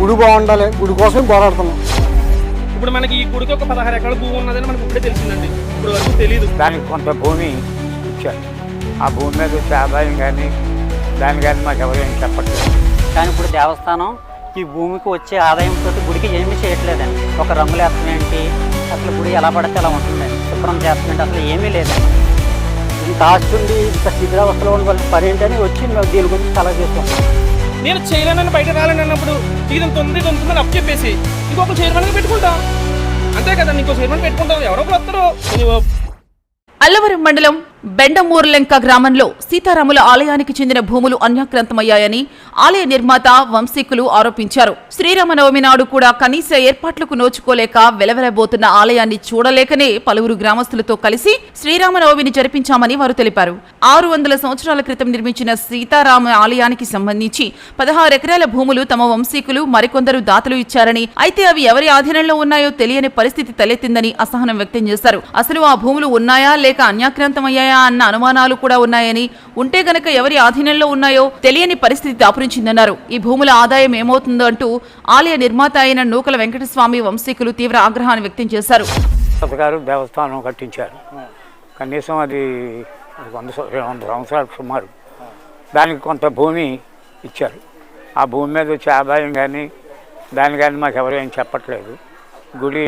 గుడి బాగుండాలి. గుడి కోసం పోరాడుతున్నాం. ఇప్పుడు మనకి ఈ గుడికి ఒక పదహారు ఎకరాల భూమి ఉన్నదని మనకు ఇప్పుడే తెలిసిందండి. ఇప్పుడు వరకు తెలియదు దానికి కొంత భూమి ఇచ్చారు ఆ భూమి మీద వచ్చే ఆదాయం కానీ దాని కానీ మాకు ఎవరేం చెప్పట్లేదు. కానీ ఇప్పుడు దేవస్థానం ఈ భూమికి వచ్చే ఆదాయంతో గుడికి ఏమీ చేయట్లేదండి. ఒక రంగులు ఏంటి? అసలు గుడి ఎలా పడితే అలా ఉంటుందండి శుభ్రం చేస్తుందంటే అసలు ఏమీ లేదండి. ఇంత ఆస్తి ఉండి ఇంత శిథిరావస్థలో ఉన్న వాళ్ళ పని ఏంటని వచ్చి మేము దీని గురించి సలహా చేస్తాం. నేను చేయలేనని బయట రాలని అన్నప్పుడు ఇది ఇంత తొందరగా అప్ చెప్పేసి ఇంకొక చైర్మన్ పెట్టుకుంటాం. అంతే కదా ఇంకో చైర్మన్ పెట్టుకుంటాం ఎవరో ఒకరు వస్తారు. అల్లవరం మండలం బెండమూర్లెంక గ్రామంలో సీతారాముల ఆలయానికి చెందిన భూములు అన్యాక్రాంతమయ్యాయని ఆలయ నిర్మాత వంశీకులు ఆరోపించారు. శ్రీరామనవమి నాడు కూడా కనీస ఏర్పాట్లకు నోచుకోలేక వెలవెలబోతున్న ఆలయాన్ని చూడలేకనే పలువురు గ్రామస్తులతో కలిసి శ్రీరామనవమిని జరిపించామని వారు తెలిపారు. ఆరు వందల సంవత్సరాల క్రితం నిర్మించిన సీతారామ ఆలయానికి సంబంధించి పదహారు ఎకరాల భూములు తమ వంశీకులు మరికొందరు దాతలు ఇచ్చారని అయితే అవి ఎవరి ఆధీనంలో ఉన్నాయో తెలియని పరిస్థితి తలెత్తిందని అసహనం వ్యక్తం చేశారు. అసలు ఆ భూములు ఉన్నాయా లేక అన్యాక్రాంతమయ్యాయా అన్న అనుమానాలు కూడా ఉన్నాయని ఉంటే గనక ఎవరి ఆధీనంలో ఉన్నాయో తెలియని పరిస్థితి దాపురించిందన్నారు. ఈ భూముల ఆదాయం ఏమవుతుందో అంటూ ఆలయ నిర్మాత అయిన నూకల వెంకటస్వామి వంశీకులు తీవ్ర ఆగ్రహాన్ని వ్యక్తం చేశారు. దేవస్థానం కట్టించారు. కనీసం అది వంద రెండు సంవత్సరాలు సుమారు. దానికి కొంత భూమి ఇచ్చారు. ఆ భూమి మీద వచ్చే ఆదాయం కానీ దాని కానీ మాకు ఎవరు ఏం చెప్పట్లేదు. గుడి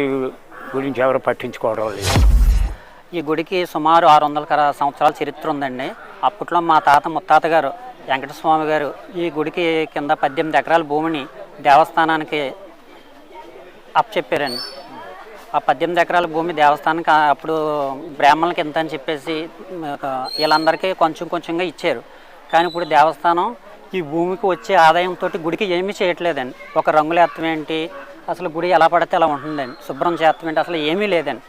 గురించి ఎవరు పట్టించుకోవడం లేదు. ఈ గుడికి సుమారు ఆరు వందల సంవత్సరాల చరిత్ర ఉందండి. అప్పట్లో మా తాత ముత్తాత గారు వెంకటస్వామి గారు ఈ గుడికి కింద పద్దెనిమిది ఎకరాల భూమిని దేవస్థానానికి అప్పచెప్పారండి. ఆ పద్దెనిమిది ఎకరాల భూమి దేవస్థానానికి అప్పుడు బ్రాహ్మణులకి ఎంత అని చెప్పేసి వీళ్ళందరికీ కొంచెం కొంచెంగా ఇచ్చారు. కానీ ఇప్పుడు దేవస్థానం ఈ భూమికి వచ్చే ఆదాయంతో గుడికి ఏమీ చేయట్లేదండి. ఒక రంగులు ఏంటి అసలు గుడి ఎలా పడితే అలా ఉంటుందండి. శుభ్రం చేస్తామంటే అసలు ఏమీ లేదండి.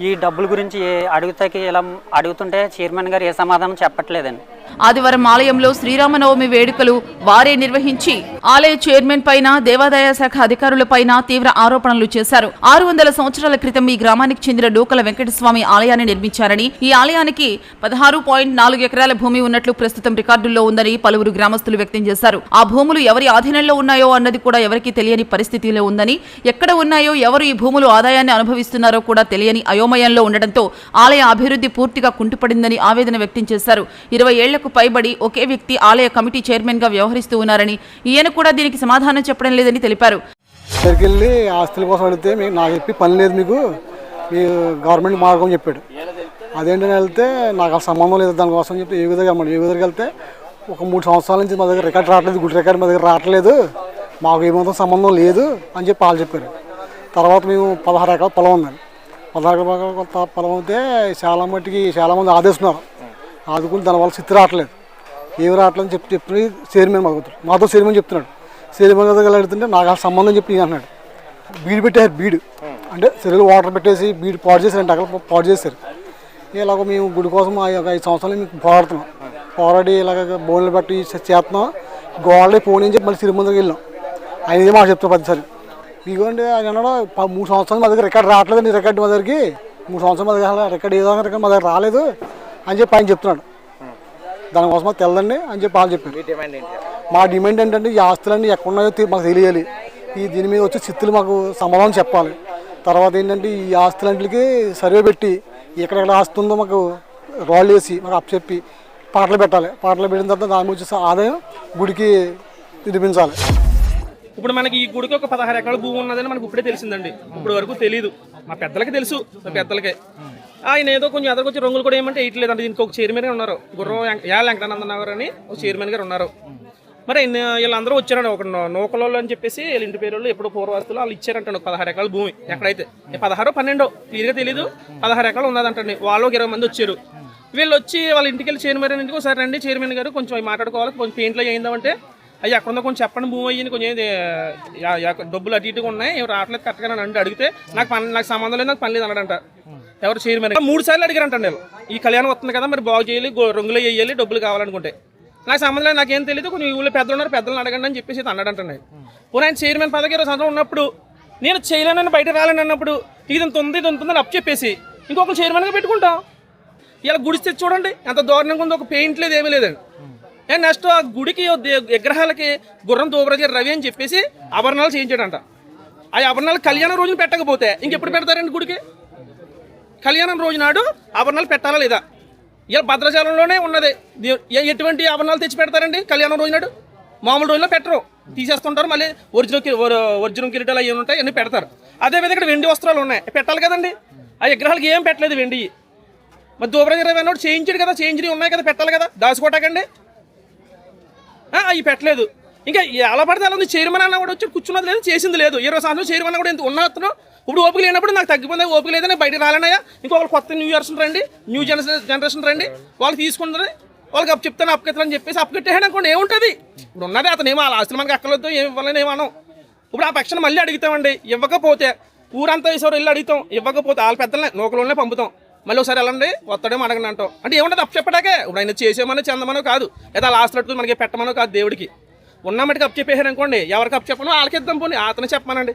ఈ డబ్బుల గురించి ఏ- అడుగుతాకి ఇలా అడుగుతుంటే చైర్మన్ గారు ఏ సమాధానం చెప్పట్లేదండి. ఆదివారం ఆలయంలో శ్రీరామనవమి వేడుకలు వారే నిర్వహించి ఆలయ చైర్మన్ పైన దేవాదాయ శాఖ అధికారులపైన తీవ్ర ఆరోపణలు చేశారు. ఆరు వందల సంవత్సరాల క్రితం ఈ గ్రామానికి చెందిన డోకల వెంకటస్వామి ఆలయాన్ని నిర్మించారని ఈ ఆలయానికి పదహారు పాయింట్ నాలుగు ఎకరాల భూమి ఉన్నట్లు ప్రస్తుతం రికార్డుల్లో ఉందని పలువురు గ్రామస్తులు వ్యక్తం చేశారు. ఆ భూములు ఎవరి ఆధీనంలో ఉన్నాయో అన్నది కూడా ఎవరికీ తెలియని పరిస్థితిలో ఉందని ఎక్కడ ఉన్నాయో ఎవరు ఈ భూములు ఆదాయాన్ని అనుభవిస్తున్నారో కూడా తెలియని అయోమయంలో ఉండడంతో ఆలయ అభివృద్ధి పూర్తిగా కుంటుపడిందని ఆవేదన వ్యక్తం చేశారు. ఇరవై ఏళ్ళకు పైబడి ఒకే వ్యక్తి ఆలయ కమిటీ చైర్మన్గా వ్యవహరిస్తూ ఉన్నారని ఈయన కూడా దీనికి సమాధానం చెప్పడం లేదని తెలిపారు. ఇక్కడికి వెళ్ళి ఆస్తుల కోసం అడిగితే మీకు నాకు చెప్పి పని లేదు మీకు మీ గవర్నమెంట్ మార్గం చెప్పాడు. అదేంటని వెళ్తే నాకు అసలు సంబంధం లేదు దానికోసం చెప్పి ఏ విధంగా ఏ విధంగా వెళ్తే ఒక మూడు సంవత్సరాల నుంచి మా దగ్గర రికార్డ్ రావట్లేదు గుడి రికార్డ్ మా దగ్గర రావట్లేదు మాకు ఏమాత్రం సంబంధం లేదు అని చెప్పి వాళ్ళు చెప్పారు. తర్వాత మేము పదహారు ఎకరాల పొలం ఉందండి. పదహారు ఎకరాల పొలం అయితే చాలా మట్టికి చాలామంది ఆదేశిస్తున్నారు. ఆదుకుని దానివల్ల స్థితి రావట్లేదు. ఏమి రావట్లేదు అని చెప్పి చెప్పి చైర్మన్ మాకు మాతో చైర్మన్ చెప్తున్నాడు. చైర్మన్ దగ్గర అడుగుతుంటే నాకు ఆ సంబంధం చెప్పి అన్నాడు. బీడు పెట్టారు బీడు. అంటే చెరువులు వాటర్ పెట్టేసి బీడు పాడు చేశారు అంటే అక్కడ పాడు చేశారు. ఇలాగ మేము గుడి కోసం ఆ యొక్క ఐదు సంవత్సరాలు మేము పోరాడుతున్నాం. పోరాడి ఇలాగ బోన్లు పెట్టి చేస్తున్నాం. గోడలు పోనీ అని చెప్పి మళ్ళీ తిరుమలకి వెళ్ళాం. ఆయన ఇదే మాట చెప్తాం పదిసారి ఇదిగోండి ఆయన అన్నాడు మూడు సంవత్సరాలు మా దగ్గర రికార్డ్ రావట్లేదు నీ రికార్డు మా దగ్గరికి. మూడు సంవత్సరాలు మా దగ్గర రికార్డ్ ఏదో రికార్డ్ మా దగ్గర రాలేదు. అని చెప్పి ఆయన చెప్తున్నాడు. దానికోసం మాకు తెలదండి అని చెప్పి వాళ్ళు చెప్పారు. మా డిమాండ్ ఏంటంటే ఈ ఆస్తులన్నీ ఎక్కడ ఉన్నాయో తె- మాకు తెలియాలి. ఈ దీని మీద వచ్చే చిత్తులు మాకు సమాధానం చెప్పాలి. తర్వాత ఏంటంటే ఈ ఆస్తులన్నింటికి సర్వే పెట్టి ఎక్కడెక్కడ ఆస్తి ఉందో మాకు రాళ్ళు వేసి మాకు అప్పచెప్పి పాటలు పెట్టాలి. పాటలు పెట్టిన తర్వాత దాని మీద వచ్చే ఆదాయం గుడికి వినిపించాలి ఇప్పుడు మనకి ఈ గుడికి ఒక పదహారు ఎకరాల భూమి ఉన్నదని మనకు ఇప్పుడే తెలిసిందండి. ఇప్పుడు వరకు తెలియదు మా పెద్దలకి తెలుసు మా పెద్దలకే. ఆయన ఏదో కొంచెం ఎదరికొచ్చి రంగులు కూడా ఏమంటే వేయట్లేదండి దీనికి ఒక చైర్మన్ గారు ఉన్నారు. గుర్రం యా వెంకటానందన్ గారు అని ఒక చైర్మన్ గారు ఉన్నారు. మరి వీళ్ళందరూ వచ్చారండి. ఒక నూకలోళ్ళు అని చెప్పేసి వీళ్ళ ఇంటి పేరు ఎప్పుడు పూర్వస్తులు వాళ్ళు ఇచ్చారంటండి. పదహారు ఎకరాల భూమి ఎక్కడైతే. పదహారు పదహారో పన్నెండో క్లియర్గా తెలీదు. పదహారు ఎకరాలు ఉన్నదంటండి. వాళ్ళు ఒక ఇరవై మంది వచ్చారు. వీళ్ళు వచ్చి వాళ్ళ ఇంటికి వెళ్ళి చైర్మన్ ఇంటికి ఒకసారి రండి. చైర్మన్ గారు కొంచెం మాట్లాడుకోవాలి. కొంచెం పెయింట్లో అయిందామంటే అయ్యి అక్కడ కొంచెం చెప్పండి భూమి అయ్యింది కొంచెం డబ్బులు అటు ఇటుగా ఉన్నాయి ఎవరు రావట్లేదు కరెక్ట్గా నన్ను అడిగితే నాకు పని నాకు సంబంధం లేదు నాకు పని లేదు అన్నాడంట. ఎవరు చైర్మన్ మూడు సార్లు అడిగారంట నేను ఈ కళ్యాణం వస్తుంది కదా మరి బాగు చేయాలి రంగులు వేయాలి డబ్బులు కావాలనుకుంటే. నాకు సంబంధం లేదు నాకేం తెలియదు కొంచెం ఊళ్ళో పెద్దలు ఉన్నారు పెద్దలను అడగండి అని చెప్పేసి అన్నాడంటండి పోనీ ఆయన చైర్మన్ పదకి ఇరవై సంవత్సరం ఉన్నప్పుడు నేను చేయలేనని బయట రాలేను అన్నప్పుడు ఇది ఇంత ఉంది ఇది ఉంటుందని ఉందని అప్పు చెప్పేసి ఇంకొక చైర్మన్గా పెట్టుకుంటాం. ఇలా గుడిస్తే చూడండి ఎంత దారుణంగా ఉందో ఒక పెయింట్ లేదు ఏమీ లేదండి. నెక్స్ట్ ఆ గుడికి దే- విగ్రహాలకి గుర్రం దోబరాజు రవి అని చెప్పేసి ఆభరణాలు చేయించాడంట. ఆ ఆభరణాలు కళ్యాణం రోజున పెట్టకపోతే ఇంకెప్పుడు పెడతారండి గుడికి? కళ్యాణం రోజు నాడు ఆభరణాలు పెట్టాలా లేదా? ఇలా భద్రాచలంలోనే ఉన్నది. ఎటువంటి ఆభరణాలు తెచ్చి పెడతారండి కళ్యాణం రోజు నాడు? మామూలు రోజుల్లో పెట్టరు. తీసేస్తుంటారు మళ్ళీ ఒరిజినల్ కి- ఒరిజినల్ కిరీటాలు అవి ఉంటాయి అన్నీ పెడతారు. అదే విధంగా ఇక్కడ వెండి వస్త్రాలు ఉన్నాయి. పెట్టాలి కదండి. ఆ విగ్రహాలకి ఏం పెట్టలేదు వెండి. మరి దూబరాజు రవి అన్నోడు చేయించాడు కదా చేయించినవి ఉన్నాయి కదా పెట్టాలి కదా. దాచుకోటాకండి. అవి పెట్టలేదు. ఇంకా ఎలా పడితే అలా ఉంది. చైర్మన్ అన్న కూడా వచ్చి కూర్చున్నది లేదు చేసింది లేదు. ఇరవై సంవత్సరం చైర్మన్ కూడా ఎంత ఉన్న అతను? ఇప్పుడు ఓపిక లేనప్పుడు నాకు తగ్గిపోయింది. ఓపిక లేదని బయట రాలేనయ్యా. ఇంకొకరు కొత్త న్యూ ఇయర్స్ రండి న్యూ జనరేషన్ జనరేషన్ రండి. వాళ్ళు తీసుకుంటారు. వాళ్ళకి అప్పు చెప్తాను అప్పకెత్తాను అని చెప్పేసి అప్పకెట్టేసాడు అనుకోండి ఏముంటుంది? ఇప్పుడు ఉన్నది అతను ఏమో ఆ ఆస్తులు మనకి అక్కర్లేదు ఏమి ఇవ్వాలని ఏమనం ఇప్పుడు ఆ పక్షాన్ని మళ్ళీ అడుగుతామండి. ఇవ్వకపోతే ఊరంతా వేసేవారు వెళ్ళి అడుగుతాం. ఇవ్వకపోతే వాళ్ళ పెద్దలనే నూకలోనే పంపుతాం. మళ్ళీ ఒకసారి వెళ్ళండి వస్తాడేమో అడగండి అంటాం. అంటే ఏముంటుంది అప్పు చెప్పడాకే. ఇప్పుడు ఆయన చేసేమనో చెందమనో కాదు. లేదా లాస్ట్ పెట్టుకుని మనకి పెట్టమనో కాదు దేవుడికి. ఉన్న మటుకు అప్పు చెప్పేసారు అనుకోండి ఎవరికి అప్పు చెప్పనో? వాళ్ళకి ఇద్దాం పోనీ అతను చెప్పమనండి.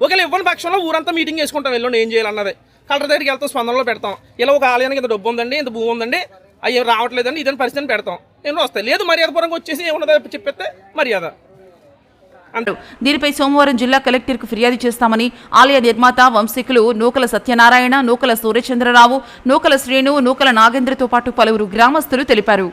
ఒకవేళ ఇవ్వని పక్షంలో ఊరంతా మీటింగ్ వేసుకుంటాం వెళ్ళండి ఏం చేయాలన్నది. కలెక్టర్ దగ్గరికి వెళ్తాం స్పందనలో పెడతాం. ఇలా ఒక ఆలయానికి ఇంత డబ్బు ఉందండి ఇంత భూమి ఉందండి అవి రావట్లేదండి ఇదని పరిస్థితిని పెడతాం. ఎన్నో వస్తాయి లేదు మర్యాదపూర్వకంగా వచ్చేసి ఏమున్నదో చెప్పేస్తే మర్యాద. అంతే దీనిపై సోమవారం జిల్లా కలెక్టర్కు ఫిర్యాదు చేస్తామని ఆలయ నిర్మాత వంశీకులు నూకల సత్యనారాయణ నూకల సూర్యచంద్రరావు నూకల శ్రీను నూకల నాగేంద్రతో పాటు పలువురు గ్రామస్తులు తెలిపారు.